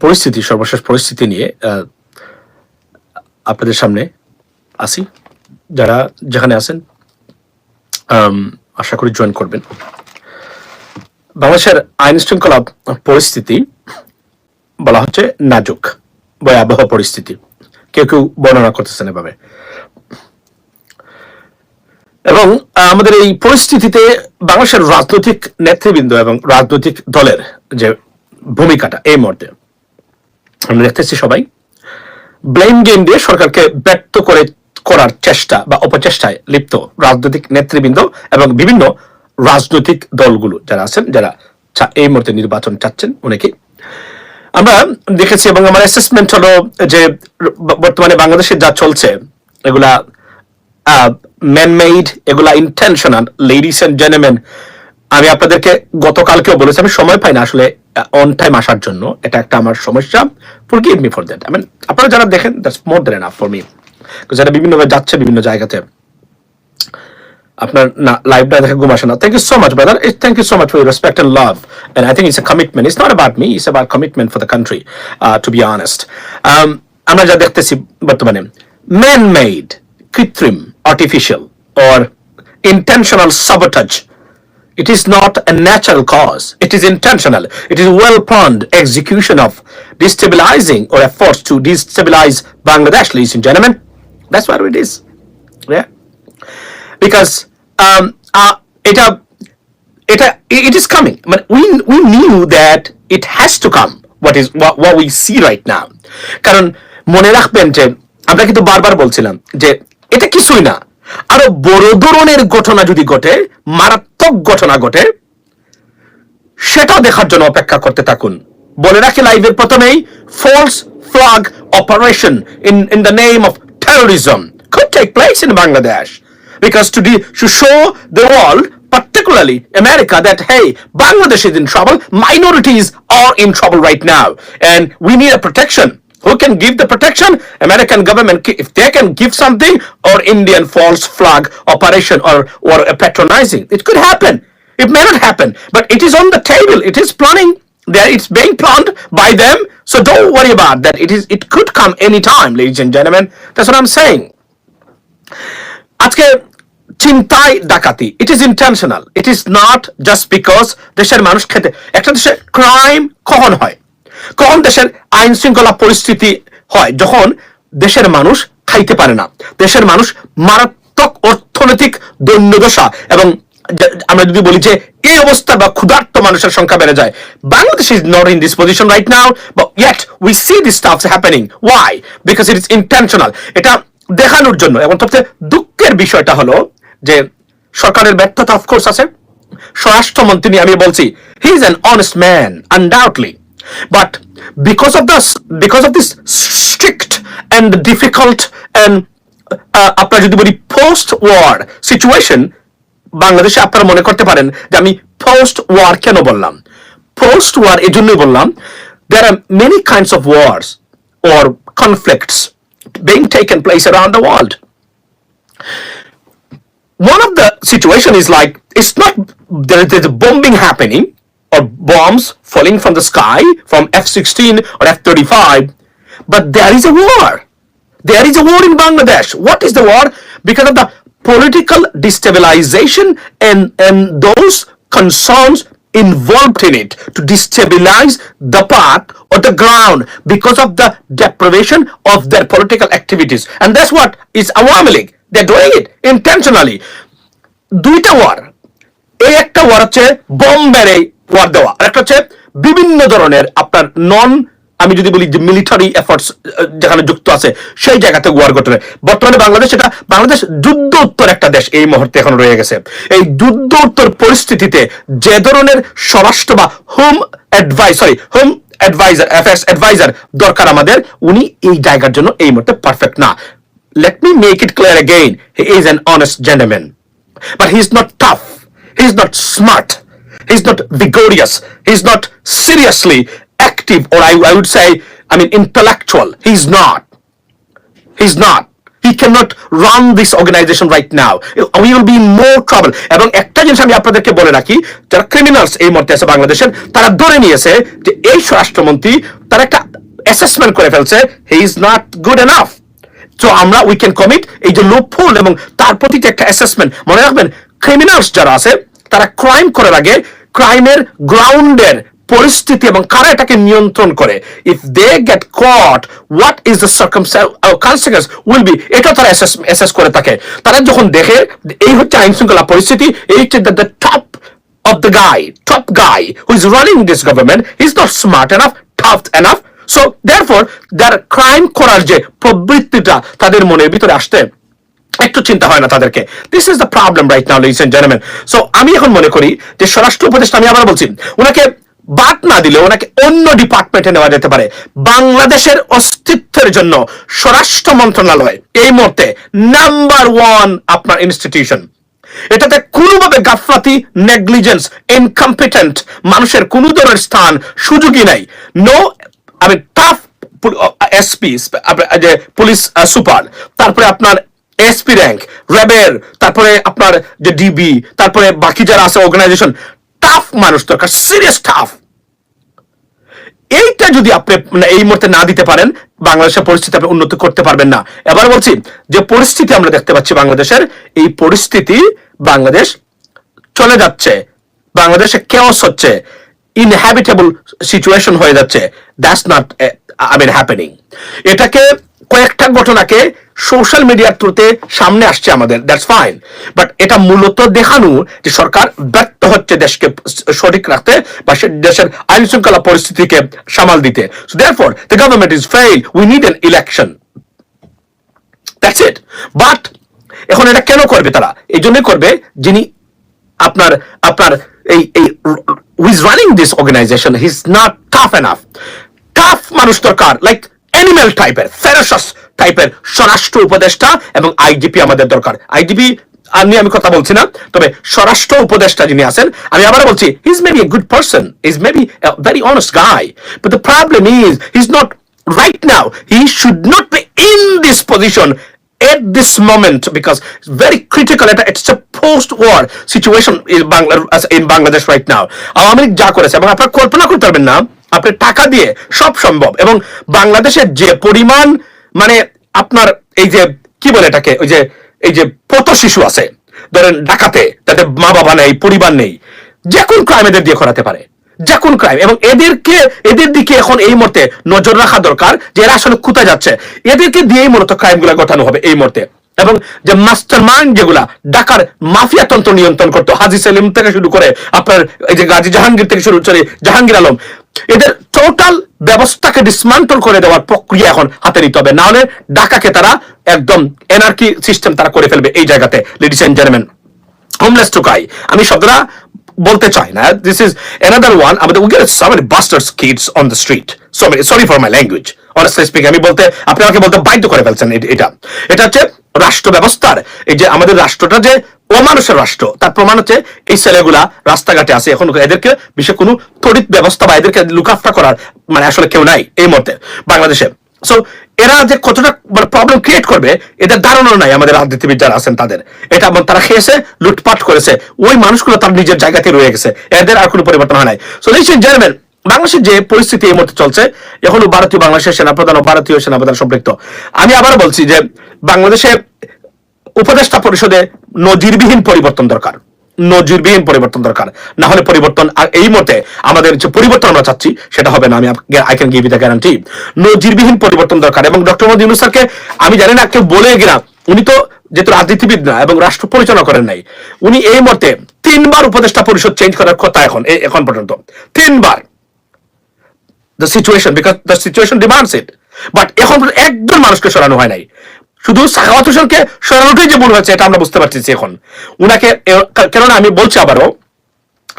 পরিস্থিতি, সর্বশেষ পরিস্থিতি নিয়ে আপনাদের সামনে আসি যারা যেখানে আছেন আশা করি জয়েন করবেন। বাংলাদেশের আইন শৃঙ্খলা পরিস্থিতি বলা হচ্ছে নাজুক বা আবহাওয়া পরিস্থিতি। কেউ কেউ বর্ণনা করতেছেন এভাবে। এবং আমাদের এই পরিস্থিতিতে বাংলাদেশের রাজনৈতিক নেতৃবৃন্দ এবং রাজনৈতিক দলের যে ভূমিকাটা এই মুহূর্তে আমরা দেখতেছি সবাই ব্লেম গেম দিয়ে সরকারকে ব্যর্থ করে করার চেষ্টা বা অপচেষ্টায় লিপ্ত রাজনৈতিক নেতৃবৃন্দ এবং বিভিন্ন রাজনৈতিক দলগুলো যারা আছেন, যারা এই মুহূর্তে নির্বাচন চাচ্ছেন অনেকে আমরা দেখেছি এবং আমার অ্যাসেসমেন্ট হলো যে বর্তমানে বাংলাদেশে যা চলছে, এগুলা ম্যানমেড এগুলা ইন্টেনশনাল লেডিস এন্ড জেন্টলম্যান আমি আপনাদেরকে গতকালকেও বলেছি, আমি সময় পাই না আসলে অন টাইম আসার জন্য এটা একটা আমার সমস্যা। Forgive me for that I mean আপনারা যারা দেখেন that's more then enough for me যেটা বিভিন্নভাবে যাচ্ছে বিভিন্ন জায়গাতে, আপনার না লাইভটা দেখে ঘুম আসে না। Thank you so much brother it thank you so much for respect and love and I think it's a commitment it's not about me it's about commitment for the country to be honest আমরা যা দেখতেছি বর্তমানে man made কৃত্রিম artificial or intentional sabotage It is not a natural cause. It is intentional. It is well planned execution of destabilizing or efforts to destabilize Bangladesh, ladies and gentlemen. That's what it is. Yeah. Because um, uh, it, uh, it, uh, it is coming. But we, we knew that it has to come. What is what, what we see right now. কারণ মনে রাখবেন যে আমরা কিন্তু বারবার বলছিলাম যে এটা কিছুই না আরও বড় ধরনের ঘটনা যদি ঘটে মারাত্মক ঘটনা ঘটে সেটাও দেখার জন্য অপেক্ষা করতে থাকুন বলে রাখি লাইভের প্রথমেই false flag operation in in the name of terrorism could take place in Bangladesh because to, de- to show the world, particularly America, that hey, Bangladesh is in trouble, minorities are in trouble right now, and we need a protection. Who can give the protection? American government, if they can give something, or Indian false flag operation, or or a patronizing, it could happen. It may not happen, but it is on the table. It is planning. There, it's being planned by them. So don't worry about that. It is. It could come anytime, ladies and gentlemen. That's what I'm saying. আজকে চিন্তায় ডাকাতি it is intentional it is not just because দেশের মানুষ খেতে একটা দেশে crime কখন হয় কখন দেশের আইন শৃঙ্খলা পরিস্থিতি হয়? যখন দেশের মানুষ খাইতে পারে না। দেশের মানুষ মারাত্মক অর্থনৈতিক দৈন্যদশা এবং আমরা যদি বলি যে এই অবস্থা বা ক্ষুধার্ত মানুষের সংখ্যা বেড়ে যায়, Bangladesh is not in this position right now but yet we see this stuffs happening why because it is intentional এটা দেখানোর জন্য। এবং সবচেয়ে দুঃখের বিষয়টা হলো যে সরকারের ব্যর্থতা অফকোর্স আছে। স্বরাষ্ট্রমন্ত্রী, আমি বলছি he is an honest man undoubtedly but because of the because of this strict and difficult and আপনার যদি বলি পোস্ট ওয়ার সিচুয়েশন বাংলাদেশে আপনারা মনে করতে পারেন যে আমি পোস্ট ওয়ার কেন বললাম পোস্ট ওয়ার এই জন্যই বললাম there are many kinds of wars or conflicts being taken place around the world one of the situation is like it's not there, there's a bombing happening or bombs falling from the sky from F-16 or F-35 but there is a war there is a war in Bangladesh what is the war because of the political destabilization and and those concerns involved in it to destabilize the path or the ground because of the deprivation of their political activities and that's what is Awami League they're doing it intentionally দুইটা war এই একটা war হচ্ছে bomb মেরে war দেওয়া আর একটা হচ্ছে বিভিন্ন ধরনের আপনার নন আমি যদি বলি যে মিলিটারি এফোর্টস যেখানে যুক্ত আছে, সেই জায়গাতে ওয়ার ঘটে বর্তমানে বাংলাদেশ এটা, বাংলাদেশ যুদ্ধ উত্তর একটা দেশ এই মুহূর্তে এখন রয়ে গেছে এই যুদ্ধ উত্তর পরিস্থিতিতে যে ধরনের স্বরাষ্ট্র বা home advice sorry home adviser affairs adviser দরকার আমাদের, উনি এই জায়গার জন্য এই মুহূর্তে পারফেক্ট না let me make it clear again he is an honest gentleman but he's not tough. He's not smart. He's not vigorous. He's not seriously active, or I, I would say, I mean, intellectual. He's not. He's not. He cannot run this organization right now. We will be in more trouble. এবং একটা জিনিস আমি আপনাদেরকে বলে রাখি যারা criminals এই মুহূর্তে আছে বাংলাদেশের তারা ধরে নিয়েছে যে এই স্বরাষ্ট্রমন্ত্রী তার একটা অ্যাসেসমেন্ট করে ফেলছে he is not good enough তো আমরা উই ক্যান কমিট এই যে লোপফুল এবং তার প্রতি একটা অ্যাসেসমেন্ট মনে রাখবেন ক্রিমিনালস যারা আছে তারা ক্রাইম করার আগে ক্রাইমের গ্রাউন্ডের পরিস্থিতি এবং কারা এটাকে নিয়ন্ত্রণ করে? If they get caught what is the consequence will be এটা তারা অ্যাসেস করে থাকে। তারা যখন দেখে এই হচ্ছে আইন শৃঙ্খলা পরিস্থিতি এই হচ্ছে the top of the guy, top guy who is running this government, he's not smart enough, tough enough. So therefore, their crime করার যে প্রবৃত্তিটা তাদের মনের ভিতরে আসতে একটু চিন্তা হয় না তাদেরকে। This is the problem right now ladies and gentleman so আমি এখন মনে করি যে স্বরাষ্ট্র উপদেষ্টা, আমি আবার বলছি, ওনাকে বাদ না দিলে ওনাকে অন্য ডিপার্টমেন্টে নেওয়া যেতে পারে। বাংলাদেশের অস্তিত্বের জন্য স্বরাষ্ট্র মন্ত্রণালয় এই মুহূর্তে নাম্বার ওয়ান আপনার ইনস্টিটিউশন এটাতে কোনোভাবে গাফলাতি নেগলিজেন্স ইনকম্পিটেন্ট মানুষের কোন ধরনের স্থান, সুযোগই নাই। নো আমি টাফ এসপি যে পুলিশ সুপার তারপরে আপনার এসপি র্যাঙ্ক র্যাবের তারপরে আপনার যে ডিবি তারপরে বাকি যারা আছে অর্গানাইজেশন টাফ মানুষ দরকার সিরিয়াস টাফ এইটা যদি আপনি মানে এই মুহূর্তে না দিতে পারেন, বাংলাদেশের পরিস্থিতি আপনি উন্নতি করতে পারবেন না। এবার বলছি, যে পরিস্থিতি আমরা দেখতে পাচ্ছি বাংলাদেশের, এই পরিস্থিতি বাংলাদেশ চলে যাচ্ছে। বাংলাদেশে কেওস হচ্ছে। ইনহ্যাবিটেবল সিচুয়েশন হয়ে যাচ্ছে। That's not I mean happening এটাকে কয়েকটা ঘটনাকে সোশ্যাল মিডিয়ার থ্রুতে সামনে আসছে আমাদের দ্যাটস ফাইন বাট এটা মূলত দেখানো যে সরকার ব্যর্থ হচ্ছে দেশকে সঠিক রাখতে বা দেশের আইন শৃঙ্খলা পরিস্থিতিকে সামাল দিতে। So the government is fail we need an election that's it but এখন এটা কেন করবে তারা? এই জন্যই করবে যিনি আপনার আপনার এই এই was running this organization he is not tough enough tough মানুষ দরকার। লাইক অ্যানিম্যাল টাইপের ফেরোসাস টাইপের স্বরাষ্ট্র উপদেষ্টা এবং আইজিপি আমাদের দরকার। আইজিপি আর নিয়ে আমি কথা বলছি না, তবে স্বরাষ্ট্র উপদেষ্টা যিনি আছেন, আমি আবার বলছি he is maybe a good person is maybe very honest guy but the problem is he is not now, he should not be in this position at this moment, because it's very critical এটা post war situation in Bangladesh in Bangladesh right now Awami League যা করেছে, এবং আপনারা কল্পনা করতে পারবেন না আপনি টাকা দিয়ে সব সম্ভব। এবং বাংলাদেশের যে পরিমাণ মানে আপনার এই যে, কি বলে এটাকে, ওই যে, এই যে পত শিশু আছে, ধরেন ডাকাতে, তাদের মা বাবা নেই, পরিবার নেই, যে কোন ক্রাইম এদের দিয়ে করাতে পারে? যে কোন ক্রাইম এবং এদেরকে, এদের দিকে এখন এই মুহূর্তে নজর রাখা দরকার যে এরা আসলে কোথায় যাচ্ছে। এদেরকে দিয়েই মূলত ক্রাইমগুলা ঘটানো হবে এই মুহূর্তে। এবং যে মাস্টার মাইন্ড যেগুলা ডাকার মাফিয়া তন্ত্র নিয়ন্ত্রণ করতো, হাজি সেলিম থেকে শুরু করে আপনার এই যে গাজী জাহাঙ্গীর থেকে শুরু করে জাহাঙ্গীর আলম, এদের টোটাল ব্যবস্থাকে ডিসমান্টল করে দেওয়ার প্রক্রিয়া এখন হাতে নিতে হবে। না হলে ঢাকাকে তারা একদম এনার্কি সিস্টেম তারা করে ফেলবে এই জায়গাতে লেডিস এন্ড জেন্টলম্যান হোমলেস টুকাই আমি শব্দটা বলতে চাই না। দিস ইজ অ্যানাদার ওয়ান আমাদের we get so many bastards kids on the street so many sorry for my language honestly speak আমি বলতে আপনি আমাকে বলতে বাধ্য করে ফেলছেন এটা। এটা হচ্ছে রাষ্ট্র ব্যবস্থার এই যে আমাদের রাষ্ট্রটা যে অমানুষের রাষ্ট্র, তার প্রমাণ হচ্ছে এই ছেলেগুলা রাস্তাঘাটে আছে। এখন এদেরকে বিশেষ কোনো তড়িৎ ব্যবস্থা বা এদেরকে লুকাফটা করার মানে আসলে কেউ নাই এই মতে বাংলাদেশে। সো এরা যে কতটা মানে প্রবলেম ক্রিয়েট করবে, এদের ধারণা নাই আমাদের রাজনীতিবিদ যারা আছেন তাদের। এটা তারা খেয়েছে, লুটপাট করেছে, ওই মানুষগুলো তার নিজের জায়গাতে রয়ে গেছে। এদের আর কোনো পরিবর্তন হয় নাই। সো লিসেন জেন্টলম্যান বাংলাদেশের যে পরিস্থিতি এই মুহূর্তে চলছে, এখনও ভারতীয়, বাংলাদেশের সেনাপ্রধান ও ভারতীয় সেনাপ্রধান সম্পৃক্ত। আমি আবার বলছি যে বাংলাদেশে উপদেষ্টা পরিষদে নজিরবিহীন পরিবর্তন দরকার। নজিরবিহীন পরিবর্তন দরকার। না হলে পরিবর্তন আর এই মতে আমাদের যে পরিবর্তন আমরা চাচ্ছি, সেটা হবে না। আমি I can give you the guarantee নজিরবিহীন পরিবর্তন দরকার এবং ডক্টর মোদী ইউনুস স্যারকে আমি জানি না, কেউ বলে কিনা। উনি তো যেহেতু রাজনীতিবিদ না এবং রাষ্ট্র পরিচালনা করেন নাই। উনি এই মতে তিনবার উপদেষ্টা পরিষদ চেঞ্জ করার কথা এখন এখন পর্যন্ত। তিনবার। The situation because the situation demands it but এখন একজন মানুষকে সরানো হয় নাই। শুধু সাখাওয়াত হোসেনকে সরানোটাই যে মনে হয়েছে, এটা আমরা বুঝতে পারতেছি এখন। উনাকে কেননা আমি বলছি আবারও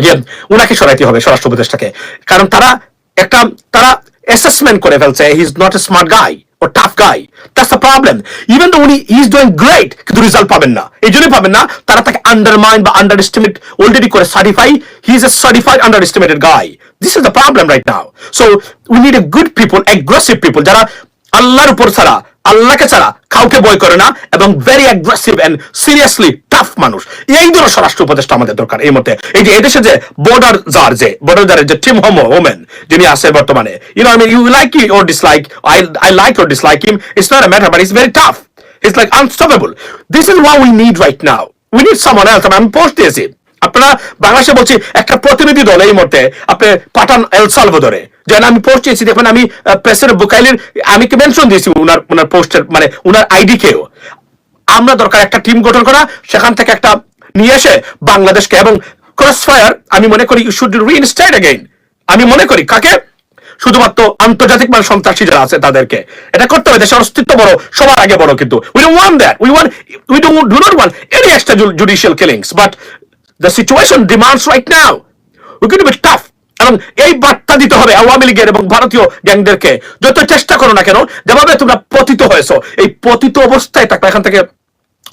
যে উনাকে সরাইতে হবে স্বরাষ্ট্র উপদেষ্টাকে। কারণ তারা একটা, তারা অ্যাসেসমেন্ট করে ফেলছে he is not a smart guy O tough guy that's the problem even তো উনি ইজ ডুইং গ্রেট কিন্তু রেজাল্ট পাবেন না। এই জন্যই পাবেন না, তারা তাকে আন্ডারমাইন বা আন্ডার এস্টিমেট অলরেডি করে certify he is a certified underestimated guy this is the problem right now so we need a good people aggressive people যারা আল্লাহর উপর ছাড়া আল্লাহকে ছাড়া কাউকে বই করে না এবং very aggressive and seriously tough মানুষ। এই ধরনের স্বরাষ্ট্র উপদেষ্টা আমাদের দরকার এই মতে এই যে এদেশে যে বর্ডার জার যে বর্ডার জারের যে টিম হোমো ওমেন যিনি আছে বর্তমানে। You know you like you or dislike I I like or dislike him it's not a matter but it's very tough it's like unstoppable this is war we need right now we need someone else আমি post দিয়েছি আপনারা বাংলাদেশে বলছি, একটা প্রতিনিধি দল এই মুহূর্তে, আপনি পাঠান এল সালভদরে যেন আমি পোস্ট চেয়েছি দেখবেন আমি প্রেসের বোকাইলের আমি কি মেনশন দিয়েছি ওনার ওনার পোস্টের মানে ওনার আইডি কেও। আমরা দরকার একটা টিম গঠন করা, সেখান থেকে একটা নিয়ে এসে বাংলাদেশকে, এবং ক্রস ফায়ার আমি মনে করি ইউ শুড রিইনস্টেট এগেইন আমি মনে করি, কাকে? শুধুমাত্র আন্তর্জাতিক মানে সন্ত্রাসী যারা আছে তাদেরকে। এটা করতে হবে, দেশের অস্তিত্ব বড়, সবার আগে বড় কিন্তু। We don't want that we want we don't do not want any extrajudicial killings but the situation demands right now we can be tough এবং এই বার্তা দিতে হবে আওয়ামী লীগের এবং ভারতীয় গ্যাংদেরকে। যত চেষ্টা করো না কেন, যেভাবে তোমরা পতিত হয়েছো, এই পতিত অবস্থায় থাকবে এখান থেকে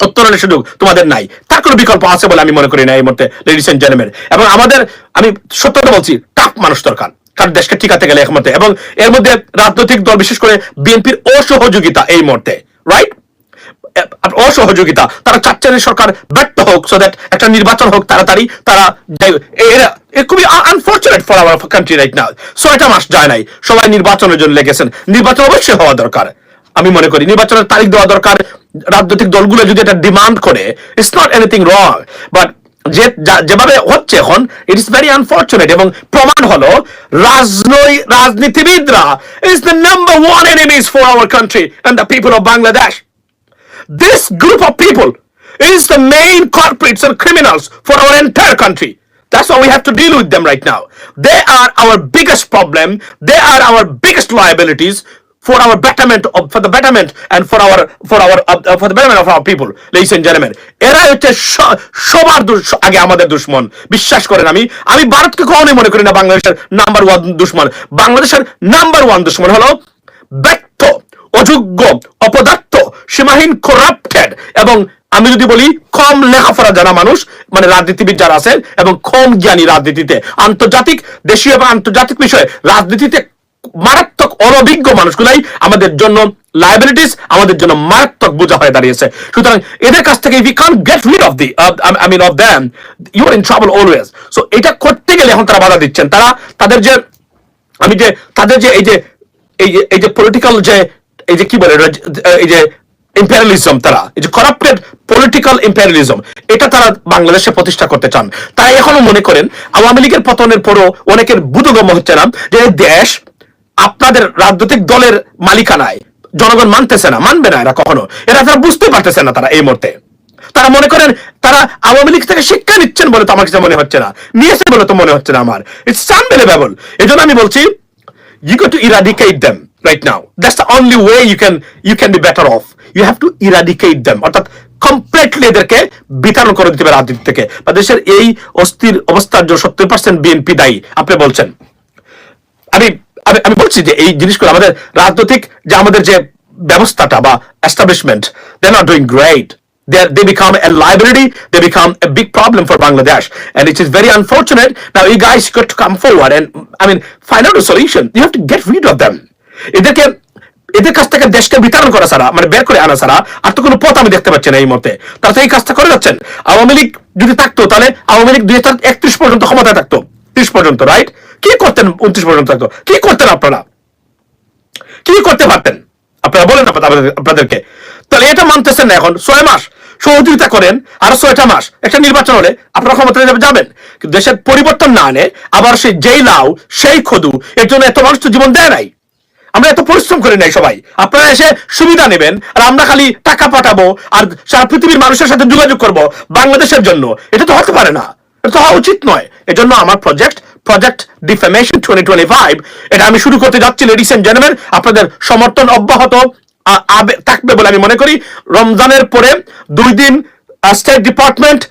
উত্তরণের সুযোগ তোমাদের নাই। তার কোনো বিকল্প আছে বলে আমি মনে করি না এই মুহূর্তে লেডিস এন্ড জেন্টলম্যান এবং আমাদের, আমি সত্যতা বলছি টাফ মানুষ দরকার, কারণ দেশকে ঠিকাতে গেলে একমতে এবং এর মধ্যে রাজনৈতিক দল, বিশেষ করে বিএনপির অসহযোগিতা এই মুহূর্তে রাইট অসহযোগিতা, তারা চাচ্ছেন সরকার ব্যর্থ হোক সো দ্যাট একটা নির্বাচন হোক, তাড়াতাড়ি তারা এরা খুবই unfortunate for our country right now ছয়টা মাস যায় নাই। সবাই নির্বাচনের জন্য লেগেছেন। নির্বাচন অবশ্যই হওয়া দরকার। আমি মনে করি নির্বাচনের তারিখ দেওয়া দরকার। রাজনৈতিক দলগুলো যদি এটা ডিমান্ড করে it's not anything wrong but যে যেভাবে হচ্ছে এখন ইট ইস ভেরি আনফর্চুনেট এবং প্রমাণ হলো রাজনৈ রাজনীতিবিদরা is the number one enemies for our country and the people of Bangladesh this group of people is the main culprits and criminals for our entire country. That's why we have to deal with them right now. They are our biggest problem. They are our biggest liabilities for our betterment of, for the betterment and for our for our uh, uh, for the betterment of our people, ladies and gentlemen. এরা হচ্ছে সবার আগে আমাদের দুশ্মন বিশ্বাস করেন আমি আমি ভারতকে কখনোই মনে করি না বাংলাদেশের নাম্বার ওয়ান দুশ্মন বাংলাদেশের নাম্বার ওয়ান দুশ্মন হলো ব্যর্থ অযোগ্য, অপদার্থ, সীমাহীন করাপ্টেড এবং আমি যদি বলি কম লেখাপড়া জানা মানুষ মানে রাজনীতিবিদ যারা আছেন এবং কম জ্ঞানী রাজনীতিতে, আন্তর্জাতিক, দেশীয় এবং আন্তর্জাতিক বিষয়ে রাজনীতিতে মারাত্মক অনভিজ্ঞ মানুষগুলাই আমাদের জন্য লাইবিলিটিস আমাদের জন্য মারাত্মক বোঝা হয়ে দাঁড়িয়েছে। সুতরাং এদের কাছ থেকে if you can get rid of the I mean of them you are in trouble always so এটা করতে গেলে এখন তারা বাধা দিচ্ছেন। তারা তাদের যে, আমি যে, তাদের যে এই যে এই যে এই যে পলিটিক্যাল যে এই যে কি বলে এই যে ইম্পেরিয়ালিজম তারা, এই যে করাপ্টেড পলিটিক্যাল ইম্পেরিয়ালিজম এটা তারা বাংলাদেশে প্রতিষ্ঠা করতে চান। তারা এখনও মনে করেন, আওয়ামী লীগের পতনের পরও অনেকের বুধগম্য হচ্ছে না যে দেশ আপনাদের রাজনৈতিক দলের মালিকানায়, জনগণ মানতেছে না, মানবে না এরা কখনো। এরা তারা বুঝতে পারতেছে না তারা এই মুহূর্তে। তারা মনে করেন, তারা আওয়ামী লীগ থেকে শিক্ষা নিচ্ছেন বলে তো আমার কাছে মনে হচ্ছে না, নিয়েছে বলে তো মনে হচ্ছে না আমার। ইটস আনবিলিভেবল এই জন্য আমি বলছি, you got to eradicate them right now. That's the only way you can you can be better off. You have to eradicate them. অর্থাৎ কমপ্লিটলি এদেরকে বিতরণ করে দিতে হবে রাজনীতি থেকে বা দেশের এই অস্থির অবস্থার জন্য সত্তর পার্সেন্ট বিএনপি দায়ী আপনি বলছেন আমি আমি বলছি যে এই জিনিসগুলো আমাদের রাজনৈতিক যে আমাদের যে ব্যবস্থাটা বা establishment they not doing great They, they become a liability, they become a big problem for Bangladesh. And it is very unfortunate. Now, you guys got to come forward and, I mean, find out a solution. You have to get rid of them. এদেরকে, এদের কাছ থেকে দেশকে বিতরণ করা ছাড়া মানে বের করে আনা ছাড়া আর তো কোনো পথ আমি দেখতে পাচ্ছি না এই মতে তারা তো এই কাজটা করে যাচ্ছেন। আওয়ামী লীগ যদি থাকতো, তাহলে আওয়ামী লীগ দুই হাজার একত্রিশ পর্যন্ত ক্ষমতায় থাকতো। ত্রিশ পর্যন্ত রাইট কি করতেন উনত্রিশ পর্যন্ত থাকতো? কি করতেন আপনারা? কি করতে পারতেন? আপনারা বলেন আপনাদেরকে। তাহলে এটা মানতেছেন না এখন। ছয় মাস সহযোগিতা করেন, আর ছয়টা মাস। একটা নির্বাচন হলে আপনারা ক্ষমতায় যাবে- যাবেন। দেশের পরিবর্তন না আনে আবার সেই যেই লাউ, সেই খদু, এর জন্য এত মানুষ তো জীবন দেয় নাই। আমরা এত পরিশ্রম করে নাই সবাই। আপনারা এসে সুবিধা নেবেন আর আমরা খালি টাকা পাঠাবো আর সারা পৃথিবীর মানুষের সাথে যোগাযোগ করব বাংলাদেশের জন্য। এটা তো হতে পারে না। এটা তো হওয়া উচিত নয়। এজন্য আমার project project defamation twenty twenty five এটা আমি শুরু করতে যাচ্ছি লেডিস এন্ড জেন্টলম্যান আপনাদের সমর্থন অব্যাহত থাকবে বলে আমি মনে করি। রমজানের পরে দুই দিন state department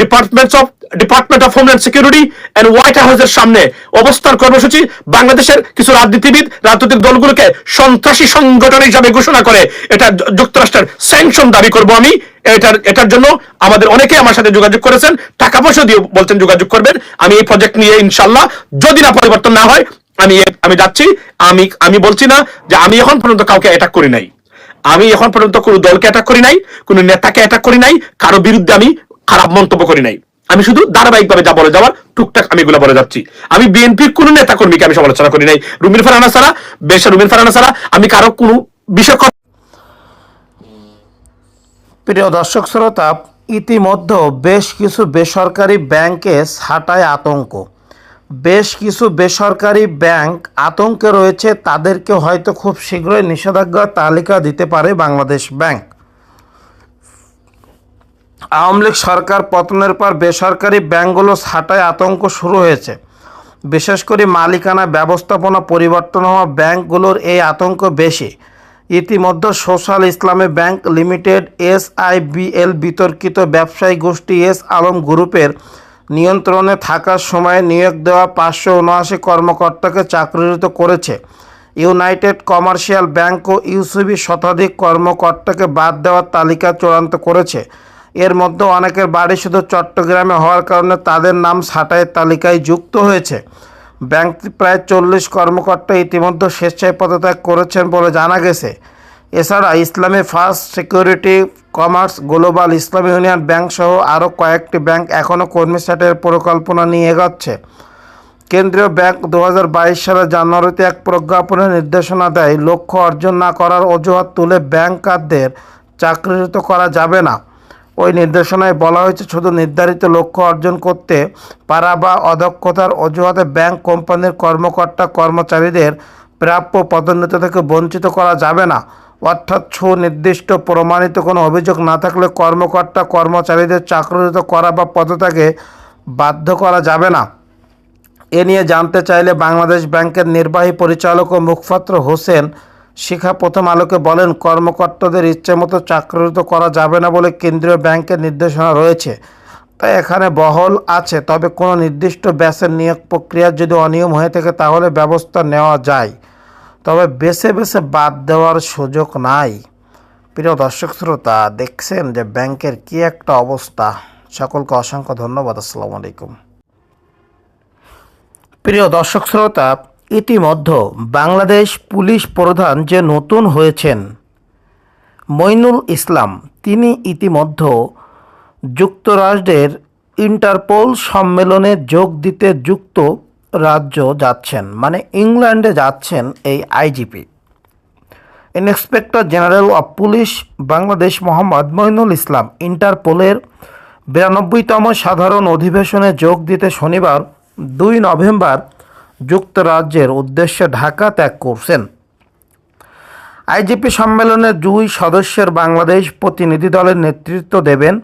departments of department of homeland security and white হাউসের সামনে অবস্থান কর্মসূচি। বাংলাদেশের কিছু রাজনীতিবিদ, রাজনৈতিক দলগুলোকে সন্ত্রাসী সংগঠন হিসাবে ঘোষণা করে এটা যুক্তরাষ্ট্রের স্যাংশন দাবি করব আমি। এটার এটার জন্য আমাদের অনেকে আমার সাথে যোগাযোগ করেছেন। টাকা পয়সা দিয়ে বলছেন যোগাযোগ করবেন। আমি এই প্রজেক্ট নিয়ে ইনশাল্লাহ যদি না পরিবর্তন না হয়, আমি আমি যাচ্ছি। আমি আমি বলছি না যে আমি এখন পর্যন্ত কাউকে অ্যাটাক করি নাই। আমি এখন পর্যন্ত কোনো দলকে অ্যাটাক করি নাই, কোনো নেতাকে অ্যাটাক করি নাই। কারও বিরুদ্ধে আমি খারাপ মন্তব্য করি নাই। আমি শুধু ধারাবাহিকভাবে যা বলে যাওয়ার টুকটাক আমি এগুলো বলে যাচ্ছি। আমি বিএনপির কোনো নেতা কর্মীকে আমি সমালোচনা করি নাই। রুমির ফারানা ছাড়া, বেশা রুমির ফারানা ছাড়া, আমি কারও কোনো বিষয় প্রিয় দর্শক শ্রোতা, ইতিমধ্যে বেশ কিছু বেসরকারি ব্যাংকে ছাটায় আতঙ্ক। বেশ কিছু বেসরকারি ব্যাংক আতঙ্কে রয়েছে, তাদেরকে হয়তো খুব শীঘ্রই নিষেধাজ্ঞার তালিকা দিতে পারে বাংলাদেশ ব্যাংক। আওয়ামী লীগ সরকার পতনের পর বেসরকারি ব্যাংকগুলো ছাটায় আতঙ্ক শুরু হয়েছে। বিশেষ করে মালিকানা ব্যবস্থাপনা পরিবর্তন হওয়া ব্যাংকগুলোর এই আতঙ্ক বেশি। ইতিমধ্যে social Islami bank limited S IBL বিতর্কিত ব্যবসায়ী গোষ্ঠী এস আলম গ্রুপের নিয়ন্ত্রণে থাকার সময় নিয়োগ দেওয়া পাঁচশো উনআশি কর্মকর্তাকে চাকরিরত করেছে। ইউনাইটেড কমার্শিয়াল ব্যাংক ও ইউসিবি শতাধিক কর্মকর্তাকে বাদ দেওয়ার তালিকা চূড়ান্ত করেছে। এর মধ্যে অনেকের বাড়ি শুধু চট্টগ্রামে হওয়ার কারণে তাদের নাম ছাঁটাইয়ের তালিকায় যুক্ত হয়েছে। ব্যাংকটি প্রায় চল্লিশ কর্মকর্তা ইতিমধ্যে স্বেচ্ছায় পদত্যাগ করেছেন বলে জানা গেছে। এছাড়া Islami First Security Commerce Global Islami Union Bank সহ আরও কয়েকটি ব্যাংক এখনও কর্মী ছাঁটাইয়ের পরিকল্পনা নিয়ে এগোচ্ছে। কেন্দ্রীয় ব্যাংক দু হাজার বাইশ সালের জানুয়ারিতে এক প্রজ্ঞাপনের নির্দেশনা দেয়, লক্ষ্য অর্জন না করার অজুহাত তুলে ব্যাংকারদের চাকরিরত করা যাবে না। ওই নির্দেশনায় বলা হয়েছে, শুধু নির্ধারিত লক্ষ্য অর্জন করতে পারা বা অদক্ষতার অজুহাতে ব্যাংক কোম্পানির কর্মকর্তা কর্মচারীদের প্রাপ্য পদোন্নতি থেকে বঞ্চিত করা যাবে না। অর্থাৎ সুনির্দিষ্ট প্রমাণিত কোনো অভিযোগ না থাকলে কর্মকর্তা কর্মচারীদের চাকরিরত করা বা পদত্যাগে বাধ্য করা যাবে না। এ নিয়ে জানতে চাইলে বাংলাদেশ ব্যাংকের নির্বাহী পরিচালক ও মুখপাত্র হোসেন শিখা প্রথম আলোকে বলেন, কর্মকর্তাদের ইচ্ছেমতো চাকরিরত করা যাবে না বলে কেন্দ্রীয় ব্যাংকের নির্দেশনা রয়েছে। তাই এখানে বহল আছে, তবে কোনো নির্দিষ্ট ব্যাসের নিয়োগ প্রক্রিয়ার যদি অনিয়ম হয়ে থাকে তাহলে ব্যবস্থা নেওয়া যায়। তবে বেছে বেছে বাদ দেওয়ার সুযোগ নাই। প্রিয় দর্শক শ্রোতা, দেখছেন যে ব্যাংকের কি একটা অবস্থা। সকলকে অসংখ্য ধন্যবাদ, আসসালামু আলাইকুম। প্রিয় দর্শক শ্রোতা ইতিমধ্যে বাংলাদেশ পুলিশ প্রধান যে নতুন হয়েছেন মইনুল ইসলাম, তিনি ইতিমধ্যে যুক্তরাষ্ট্রের ইন্টারপোল সম্মেলনে যোগ দিতে যুক্ত রাজ্য যাচ্ছেন মানে ইংল্যান্ডে যাচ্ছেন এই IGP. Inspector general of police Bangladesh Mohammad Moinul Islam, ইন্টারপোলের বিরানব্বইতম সাধারণ অধিবেশনে যোগ দিতে শনিবার দুই নভেম্বর যুক্তরাজ্যের উদ্দেশ্যে ঢাকা ত্যাগ করছেন। আইজিপি সম্মেলনে দুই সদস্যের বাংলাদেশ প্রতিনিধি দলের নেতৃত্ব দেবেন।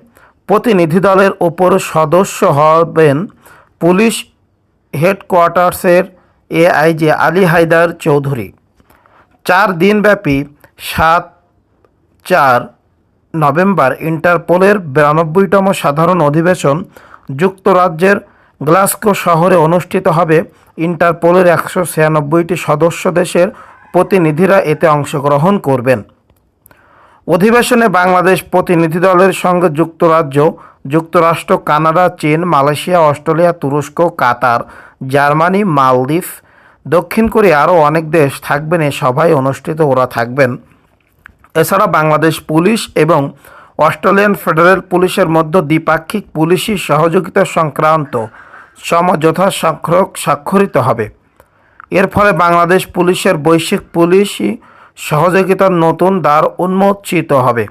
প্রতিনিধি দলের ওপর সদস্য হবেন পুলিশ হেডকোয়ার্টার্সের এআইজি আলী হায়দার চৌধুরী। চার দিনব্যাপী সাত চার নভেম্বর ইন্টারপোলের বিরানব্বইতম সাধারণ অধিবেশন যুক্তরাজ্যের গ্লাসগো শহরে অনুষ্ঠিত হবে ইন্টারপোলের একশো ছিয়ানব্বইটি সদস্য দেশের প্রতিনিধিরা এতে অংশগ্রহণ করবেন। অধিবেশনে বাংলাদেশ প্রতিনিধি দলের সঙ্গে যুক্তরাজ্য, যুক্তরাষ্ট্র, কানাডা, চীন, মালয়েশিয়া, অস্ট্রেলিয়া, তুরস্ক, কাতার, জার্মানি, মালদ্বীপ, দক্ষিণ কোরিয়া আরও অনেক দেশ থাকবেন, এ সভায় অনুষ্ঠিত ওরা থাকবেন। এছাড়া বাংলাদেশ পুলিশ এবং অস্ট্রেলিয়ান ফেডারেল পুলিশের মধ্যে দ্বিপাক্ষিক পুলিশি সহযোগিতা সংক্রান্ত সমঝোতা স্বাক্ষর স্বাক্ষরিত হবে। এর ফলে বাংলাদেশ পুলিশের বৈশ্বিক পুলিশি সহযোগিতার নতুন দ্বার উন্মোচিত হবে।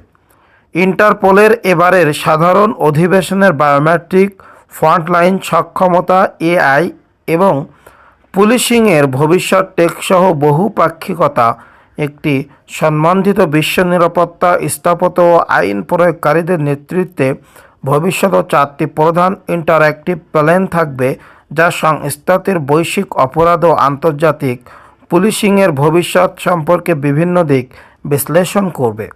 ইন্টারপোলের এবারের সাধারণ অধিবেশনের বায়োমেট্রিক, ফ্রন্টলাইন সক্ষমতা, এআই এবং পুলিশিংয়ের ভবিষ্যৎ টেকসহ বহুপাক্ষিকতা, একটি সম্বন্ধিত বিশ্ব নিরাপত্তা স্থাপত্য ও আইন প্রয়োগকারীদের নেতৃত্বে ভবিষ্যৎ ও চারটি প্রধান ইন্টারঅ্যাক্টিভ প্ল্যান থাকবে, যা সংস্থাটির বৈশ্বিক অপরাধ ও আন্তর্জাতিক পুলিশিংয়ের ভবিষ্যৎ সম্পর্কে বিভিন্ন দিক বিশ্লেষণ করবে।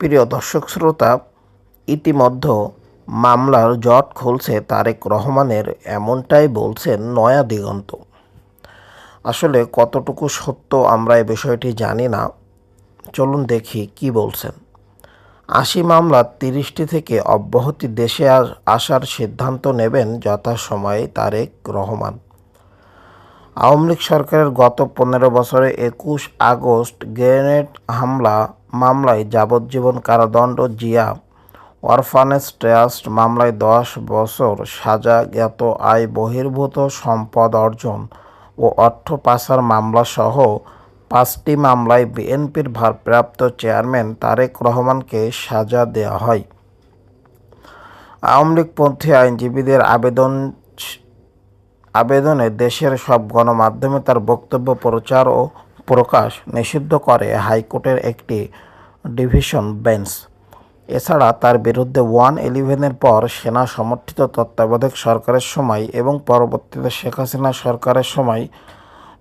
প্রিয় দর্শক শ্রোতা, ইতিমধ্যে মামলার জট খুলছে তারেক রহমানের, এমনটাই বলছেন নয়া দিগন্ত। আসলে কতটুকু সত্য আমরা এই বিষয়টি জানি না। চলুন দেখি কি বলছেন। আশি মামলার তিরিশটি থেকে অব্যাহতি দেশে আসার সিদ্ধান্ত নেবেন যথাসময়ে তারেক রহমান। আওয়ামী লীগ সরকারের গত পনেরো বছরে একুশ আগস্ট গ্রেনেড হামলা, মামলায় যাবজ্জীবন কারাদণ্ড, জিয়া অরফানেজ ট্রাস্ট মামলায় দশ বছর সাজা জ্ঞাত আয় বহির্ভূত সম্পদ অর্জন ও অর্থ পাচার মামলাসহ পাঁচটি মামলায় বিএনপির ভারপ্রাপ্ত চেয়ারম্যান তারেক রহমানকে সাজা দেওয়া হয়। আওয়ামী লীগপন্থী আইনজীবীদের আবেদন আবেদনে দেশের সব গণমাধ্যমে তার বক্তব্য, প্রচার ও প্রকাশ নিষিদ্ধ করে হাইকোর্টের একটি ডিভিশন বেঞ্চ। এছাড়া তার বিরুদ্ধে ওয়ান ইলেভেনের পর সেনা সমর্থিত তত্ত্বাবধায়ক সরকারের সময় এবং পরবর্তীতে শেখ হাসিনা সরকারের সময়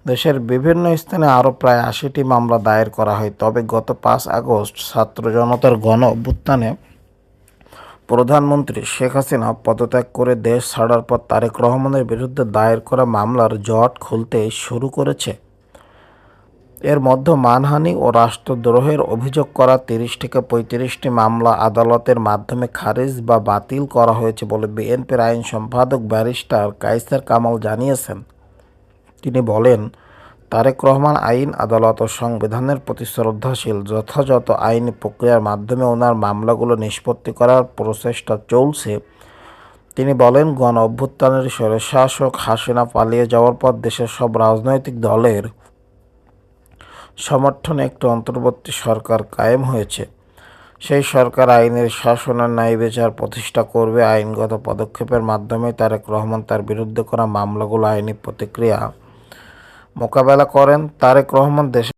দেশের বিভিন্ন স্থানে আরও প্রায় আশিটি মামলা দায়ের করা হয়। তবে গত পাঁচ আগস্ট ছাত্র জনতার গণ অভ্যুত্থানে প্রধানমন্ত্রী শেখ হাসিনা পদত্যাগ করে দেশ ছাড়ার পর তারেক রহমানের বিরুদ্ধে দায়ের করা মামলার জট খুলতে শুরু করেছে। এর মধ্যে মানহানি ও রাষ্ট্রদ্রোহের অভিযোগ করা তিরিশ থেকে পঁয়ত্রিশটি মামলা আদালতের মাধ্যমে খারিজ বা বাতিল করা হয়েছে বলে বিএনপির আইন সম্পাদক ব্যারিস্টার কাইসার কামাল জানিয়েছেন। তিনি বলেন, তারেক রহমান আইন, আদালত ও সংবিধানের প্রতি শ্রদ্ধাশীল, যথাযথ আইনি প্রক্রিয়ার মাধ্যমে ওনার মামলাগুলো নিষ্পত্তি করার প্রচেষ্টা চলছে। তিনি বলেন, গণ অভ্যুত্থানের স্বৈরশাসক হাসিনা পালিয়ে যাওয়ার পর দেশের সব রাজনৈতিক দলের সমর্থনে একটি অন্তর্বর্তী সরকার কায়েম হয়েছে। সেই সরকার আইনের শাসনের ন্যায় বিচার প্রতিষ্ঠা করবে। আইনগত পদক্ষেপের মাধ্যমে তারেক রহমান তার বিরুদ্ধে করা মামলাগুলো আইনি প্রতিক্রিয়া মোকাবেলা করেন তারেক রহমান দেশে।